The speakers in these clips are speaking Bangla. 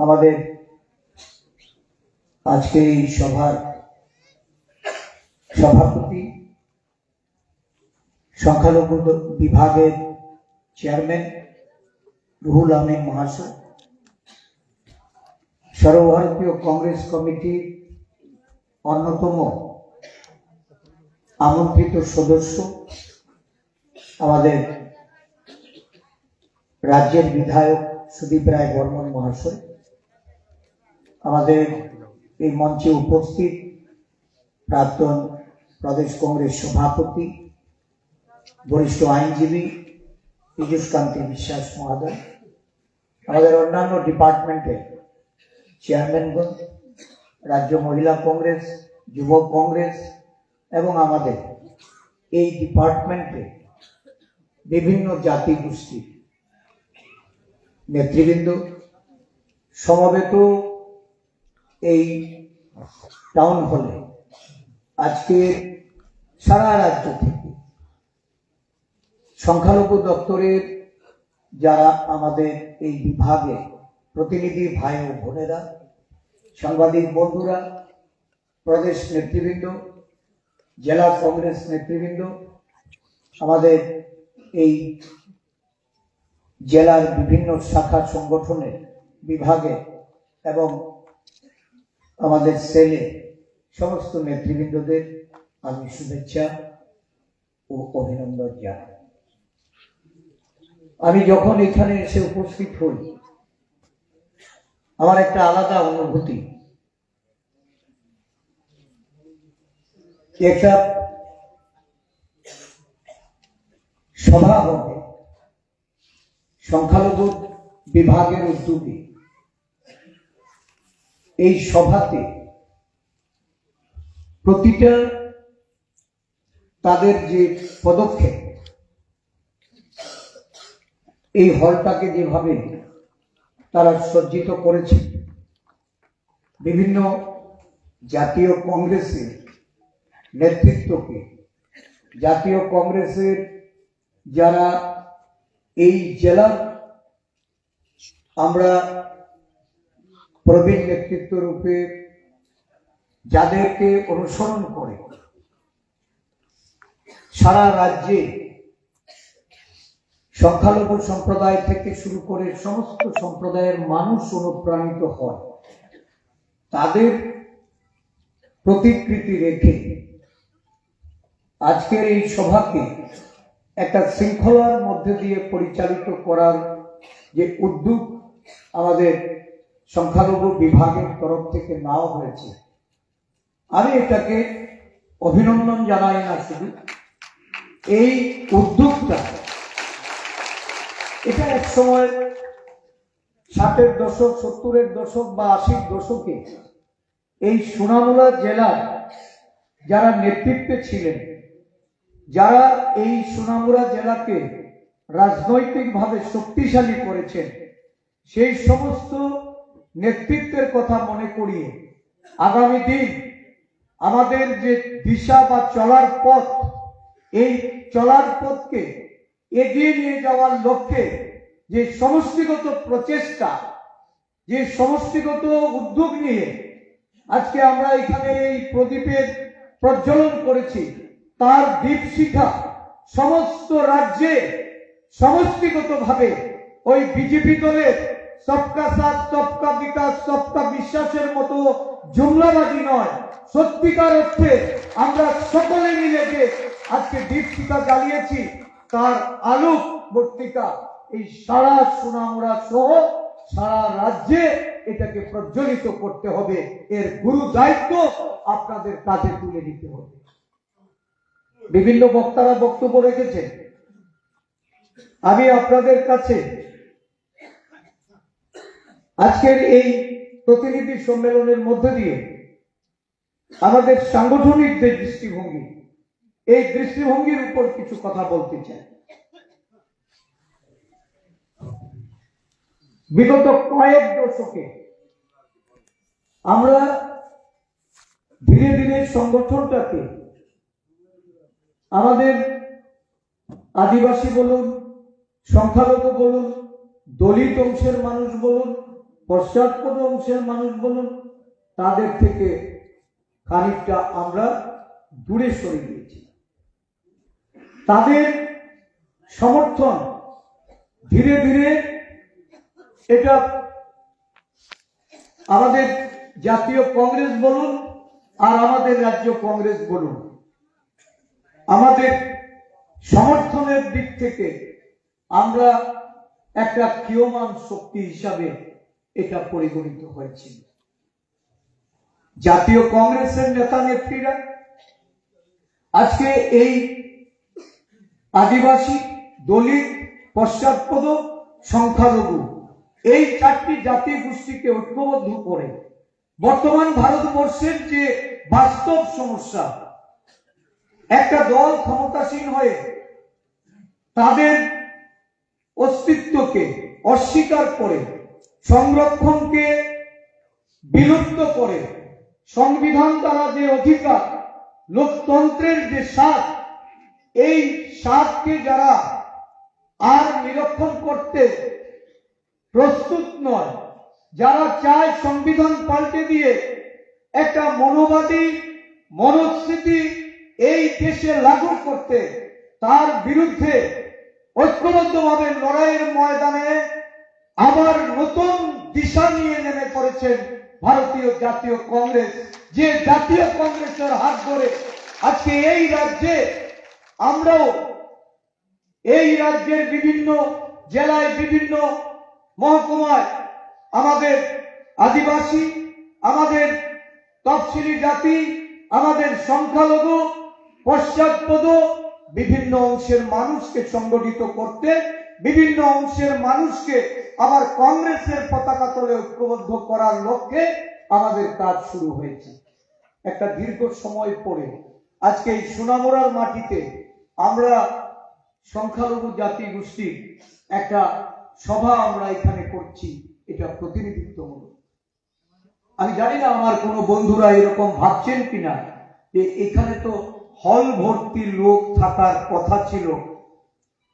আমাদের আজকে এই সভার সভাপতি সংখ্যালঘু বিভাগের চেয়ারম্যান রুহুল আমিন মহাশয়, সর্বভারতীয় কংগ্রেস কমিটির অন্যতম আমন্ত্রিত সদস্য আমাদের রাজ্যের বিধায়ক সুদীপ রায় বর্মন মহাশয়। আমাদের এই মঞ্চে উপস্থিত প্রাক্তন প্রদেশ কংগ্রেস সভাপতি, বরিষ্ঠ আইনজীবী পীযুষ কান্তি বিশ্বাস মহোদয়, আমাদের অন্যান্য ডিপার্টমেন্টের চেয়ারম্যানগণ রাজ্য মহিলা কংগ্রেস, যুব কংগ্রেস এবং আমাদের এই ডিপার্টমেন্টে বিভিন্ন জাতি গোষ্ঠীর নেতৃবৃন্দ, সমবেত এই টাউন হলে আজকে সারা রাজ্য থেকে সংখ্যালঘু দপ্তরের যারা আমাদের এই বিভাগে প্রতিনিধি ভাই ও বোনেরা, সাংবাদিক বন্ধুরা, প্রদেশ নেতৃবৃন্দ, জেলা কংগ্রেস নেতৃবৃন্দ, আমাদের এই জেলার বিভিন্ন শাখা সংগঠনের বিভাগে এবং আমাদের সেলে সমস্ত নেতৃবৃন্দদের আমি শুভেচ্ছা ও অভিনন্দন জানাই। আমি যখন এখানে এসে উপস্থিত হই, আমার একটা আলাদা অনুভূতি। একটা সভা হবে, সংখ্যালঘু বিভাগের উদ্যোগে। এই সভাতে প্রতিটা তাদের যে পদক্ষেপ, এই হলটাকে যেভাবে তারা সজ্জিত করেছে, বিভিন্ন জাতীয় কংগ্রেসের নেতৃত্বকে, জাতীয় কংগ্রেসের যারা এই জেলার, আমরা প্রবীণ নেতৃত্ব রূপে যাদেরকে অনুসরণ করে সারা রাজ্যে সংখ্যালঘু সম্প্রদায় থেকে শুরু করে সমস্ত সম্প্রদায়ের মানুষ অনুপ্রাণিত হয়, তাদের প্রতিকৃতি রেখে আজকের এই সভাকে একটা শৃঙ্খলার মধ্যে দিয়ে পরিচালিত করার যে উদ্যোগ আমাদের সংখ্যালঘু বিভাগের তরফ থেকে নেওয়া হয়েছে। আমি এটাকে অভিনন্দন জানাই না শুধু এই উদ্যোগটা, এটা এক সময় ষাটের দশক, সত্তরের দশক বা আশির দশকে এই সোনামুলা জেলার যারা নেতৃত্বে ছিলেন, যারা এই সোনামুড়া জেলাকে রাজনৈতিকভাবে শক্তিশালী করেছেন, সেই সমস্ত নেতৃত্বের কথা মনে করিয়ে আগামী দিন আমাদের যে দিশা বা চলার পথ, এই চলার পথকে এগিয়ে নিয়ে যাওয়ার লক্ষ্যে যে সমষ্টিগত প্রচেষ্টা, যে সমষ্টিগত উদ্যোগ নিয়ে আজকে আমরা এখানে এই প্রদীপের প্রজ্বলন করেছি, তার দীপশিখা সমস্ত রাজ্যে সমষ্টিগতভাবে ওই বিজেপি দলের সবকা সাথ, সবকা বিকাশ, সবকা বিশ্বাসের মতো জুমলাবাজি নয়। সত্যিকার অর্থে আমরা সকলে মিলে যে আজকে দীপশিকা জ্বালিয়েছি, তার আলোক বর্তিকা এই সারা সোনামুড়া সহ সারা রাজ্যে এটাকে প্রজ্বলিত করতে হবে। এর গুরু দায়িত্ব আপনাদের কাছে তুলে দিতে হবে। বিভিন্ন বক্তারা বক্তব্য রেখেছেন। আমি আপনাদের কাছে আজকের এই প্রতিনিধি সম্মেলনের মধ্যে দিয়ে আমাদের সাংগঠনিক যে দৃষ্টিভঙ্গি, এই দৃষ্টিভঙ্গির উপর কিছু কথা বলতে চাই। বিগত কয়েক দশকে আমরা ধীরে ধীরে সংগঠনটাকে আমাদের আদিবাসী বলুন, সংখ্যালঘু বলুন, দলিত অংশের মানুষ বলুন পশ্চাৎপদ অংশের মানুষ বলুন, তাদের থেকে খানিকটা আমরা দূরে সরে গিয়েছি। তাদের সমর্থন ধীরে ধীরে এটা আমাদের জাতীয় কংগ্রেস বলুন আর আমাদের রাজ্য কংগ্রেস বলুন। আমাদের সমর্থনের দিক থেকে আমরা একটা ক্ষীয়মান শক্তি হিসাবে এটা পরিগণিত হয়েছিল। জাতীয় কংগ্রেসের নেতা নেত্রীরা, আজকে এই আদিবাসী দলিত পশ্চাৎপদ সংখ্যালঘু এই চারটি জাতি গোষ্ঠীকে ঐক্যবদ্ধ করে বর্তমান ভারতবর্ষের যে বাস্তব সমস্যা, একটা দল ক্ষমতাসীন হয়ে তাদের অস্তিত্বকে অস্বীকার করে সংরক্ষণকে বিলুপ্ত করে, সংবিধান দ্বারা যে অধিকার, লোকতন্ত্রের যে স্বাদ এই স্বাদকে যারা আর নিরক্ষণ করতে প্রস্তুত নয়, যারা চায় সংবিধান পাল্টে দিয়ে একটা মনোবাদী মনস্থিতি এই দেশে লাগু করতে, তার বিরুদ্ধে ঐক্যবদ্ধভাবে লড়াইয়ের ময়দানে আবার নতুন দিশা নিয়ে নেমে পড়েছেন ভারতীয় জাতীয় কংগ্রেস। যে জাতীয় কংগ্রেসের হাত ধরে আজকে এই রাজ্যে আমরাও এই রাজ্যের বিভিন্ন জেলায় বিভিন্ন মহকুমায় আমাদের আদিবাসী, আমাদের তফসিলি জাতি, আমাদের সংখ্যালঘু, পশ্চাৎপদ, বিভিন্ন অংশের মানুষকে সংগঠিত করতে বিভিন্ন অংশের মানুষকে আবার কংগ্রেসের পতাকা তলে ঐক্যবদ্ধ করার লক্ষ্যে আমাদের কাজ শুরু হয়েছে। একটা দীর্ঘ সময় পরে আজকে এই সোনামোড়ার মাটিতে আমরা সংখ্যালঘু জাতি গোষ্ঠীর একটা সভা আমরা এখানে করছি, এটা প্রতিনিধিত্বমূলক। আমি জানি না আমার কোনো বন্ধুরা এরকম ভাবছেন কিনা যে এখানে তো হল ভর্তি লোক থাকার কথা ছিল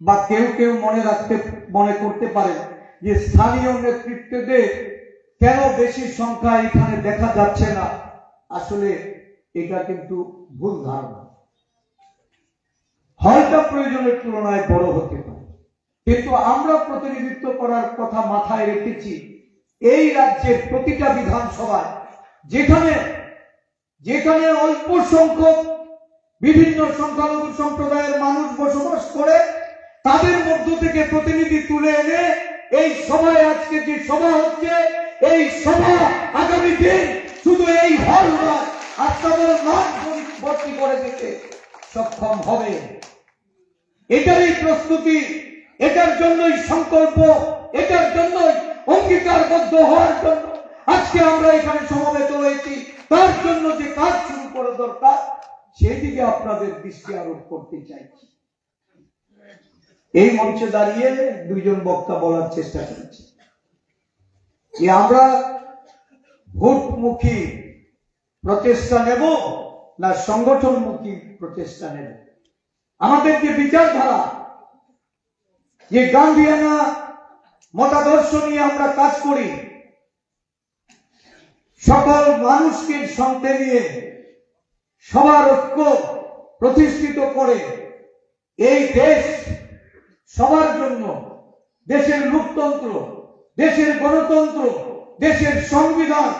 বা কেউ কেউ মনে রাখতে, মনে করতে পারেন যে স্থানীয় নেতৃত্বদের কেন বেশি সংখ্যা এখানে দেখা যাচ্ছে না? আসলে এটা কিন্তু ভুল ধারণা। হলটা প্রয়োজনের তুলনায় বড় হতে পারে। কিন্তু আমরা প্রতিনিধিত্ব করার কথা মাথায় রেখেছি, এই রাজ্যের প্রতিটা বিধানসভায়, যেখানে যেখানে অল্প সংখ্যক বিভিন্ন সংখ্যালঘু সম্প্রদায়ের মানুষ বসবাস করে তাদের মধ্য থেকে প্রতিনিধি তুলে এনে এই সভায় আজকে যে সভা হচ্ছে, এই সভা আগামী দিন শুধু এই হল এটার জন্যই এটার জন্যই হওয়ার জন্য আজকে আমরা এখানে তার জন্য যে কাজ শুরু করা দরকার আপনাদের দৃষ্টি আরোপ করতে চাইছি। এই মঞ্চে দাঁড়িয়ে দুইজন বক্তা বলার চেষ্টা করেছে। যে আমরা ভোটমুখী প্রচেষ্টা নেব না সংগঠনমুখী প্রচেষ্টা নেব? আমাদের যে বিচারধারা, যে গান্ধিয়ানা মতাদর্শ নিয়ে আমরা কাজ করি, সকল মানুষকে সঙ্গে নিয়ে সবার ঐক্য প্রতিষ্ঠিত করে এই দেশ সবার জন্য দেশের লোকতন্ত্র, দেশের গণতন্ত্র, দেশের সংবিধান,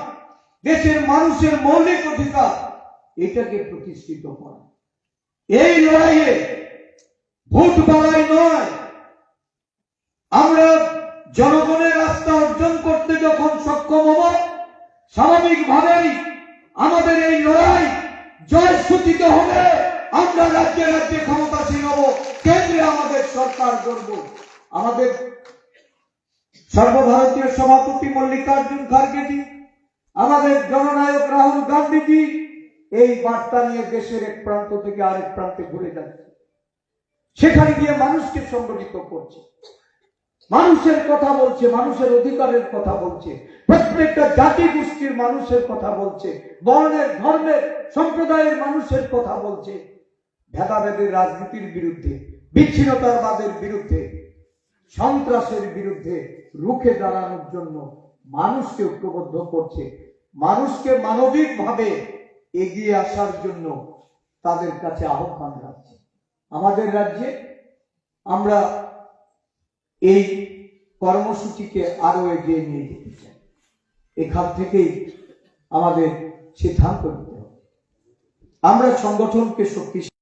দেশের মানুষের মৌলিক অধিকার, এটাকে প্রতিষ্ঠিত করা। এই লড়াইয়ে ভোট বাড়াই নয়। আমরা জনগণের রাস্তা অর্জন করতে যখন সক্ষম হব, স্বাভাবিকভাবেই আমাদের এই লড়াই জয় সূচিত হবে। আমরা রাজ্যে রাজ্যে ক্ষমতাসীন হব। আমাদের সরকার গড়ব। আমাদের সর্বভারতীয় সভাপতি মল্লিকার্জুন খার্গেজি, আমাদের জননায়ক রাহুল গান্ধীজি এই বার্তা নিয়ে দেশের এক প্রান্ত থেকে আরেক প্রান্তে ঘুরে যাচ্ছে। সেখানে গিয়ে মানুষকে সংগঠিত করছে। মানুষের কথা বলছে, মানুষের অধিকারের কথা বলছে, প্রত্যেকটা জাতি গোষ্ঠীর মানুষের কথা বলছে, বর্ণের, ধর্মের, সম্প্রদায়ের মানুষের কথা বলছে। ভেদাভেদের রাজনীতির বিরুদ্ধে বিচ্ছিন্নতাবাদের বিরুদ্ধে, সন্ত্রাসের বিরুদ্ধে রুখে দাঁড়ানোর জন্য মানুষকে ঐক্যবদ্ধ করছে, মানুষকে মানবিকভাবে এগিয়ে আসার জন্য তাদের কাছে আহ্বান রাখছে আমাদের রাজ্যে আমরা এই কর্মসূচিকে আরও এগিয়ে নিয়ে যেতে চাই। এখান থেকেই আমাদের সিদ্ধান্ত নিতে হবে। আমরা সংগঠনকে শক্তিশালী